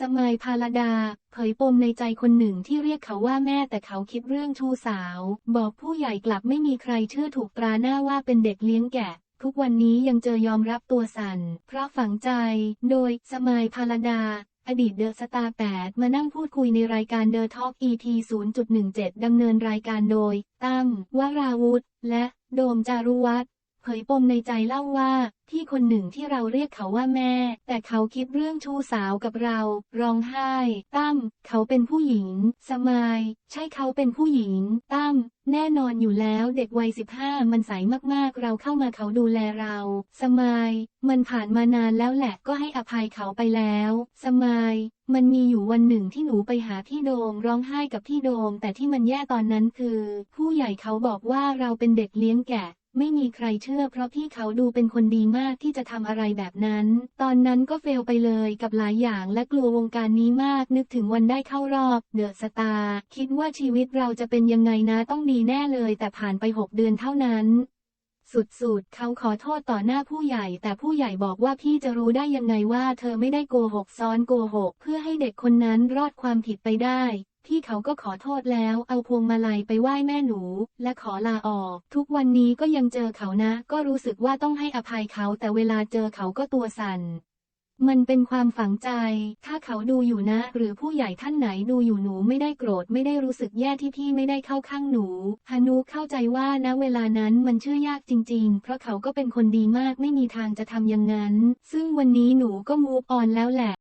สมัยพาลดา เผยปมในใจคนหนึ่งที่เรียกเขาว่าแม่แต่เขาคิดเรื่องชู้สาว บอกผู้ใหญ่กลับไม่มีใครเชื่อถูกตราหน้าว่าเป็นเด็กเลี้ยงแกะ ทุกวันนี้ยังเจอยอมรับตัวสั่น เพราะฝังใจ โดยสมัยพาลดา อดีตเดอะสตาร์8มานั่งพูดคุยในรายการเดอะทอ l k EP 0.17 ดำเนินรายการโดย ตั้มวราวุธ และโดมจารุวัฒน์ เผยปมในใจเล่าว่าพี่คนหนึ่งที่เราเรียกเขาว่าแม่ แต่เขาคิดเรื่องชู้สาวกับเรา ร้องไห้ ตั้ม เขาเป็นผู้หญิง สมาย ใช่เขาเป็นผู้หญิง ตั้ม แน่นอนอยู่แล้วเด็กวัย 15 มันใสมากๆ เราเข้ามาเขาดูแลเรา สมาย มันผ่านมานานแล้วแหละก็ให้อภัยเขาไปแล้ว สมายมันมีอยู่วันหนึ่งที่หนูไปหาพี่โดมร้องไห้กับพี่โดม แต่ที่มันแย่ตอนนั้นคือ ผู้ใหญ่เขาบอกว่าเราเป็นเด็กเลี้ยงแกะ ไม่มีใครเชื่อเพราะพี่เขาดูเป็นคนดีมากที่จะทำอะไรแบบนั้น ตอนนั้นก็เฟลไปเลยกับหลายอย่างและกลัววงการนี้มาก นึกถึงวันได้เข้ารอบเดอะสตาร์คิดว่าชีวิตเราจะเป็นยังไงนะต้องดีแน่เลย แต่ผ่านไป6เดือนเท่านั้นสุดๆ เขาขอโทษต่อหน้าผู้ใหญ่ แต่ผู้ใหญ่บอกว่าพี่จะรู้ได้ยังไงว่าเธอไม่ได้โกหกซ้อนโกหก เพื่อให้เด็กคนนั้นรอดความผิดไปได้ พี่เขาก็ขอโทษแล้ว เอาพวงมาลัยไปไหว้แม่หนู และขอลาออก ทุกวันนี้ก็ยังเจอเขานะ ก็รู้สึกว่าต้องให้อภัยเขาแต่เวลาเจอเขาก็ตัวสั่นมันเป็นความฝังใจ ถ้าเขาดูอยู่นะ หรือผู้ใหญ่ท่านไหนดูอยู่หนูไม่ได้โกรธไม่ได้รู้สึกแย่ที่พี่ไม่ได้เข้าข้างหนูฮานุเข้าใจว่าณเวลานั้นมันเชื่อยากจริง ๆ เพราะเขาก็เป็นคนดีมากไม่มีทางจะทำอย่างนั้น ซึ่งวันนี้หนูก็มูฟออนแล้วแหละ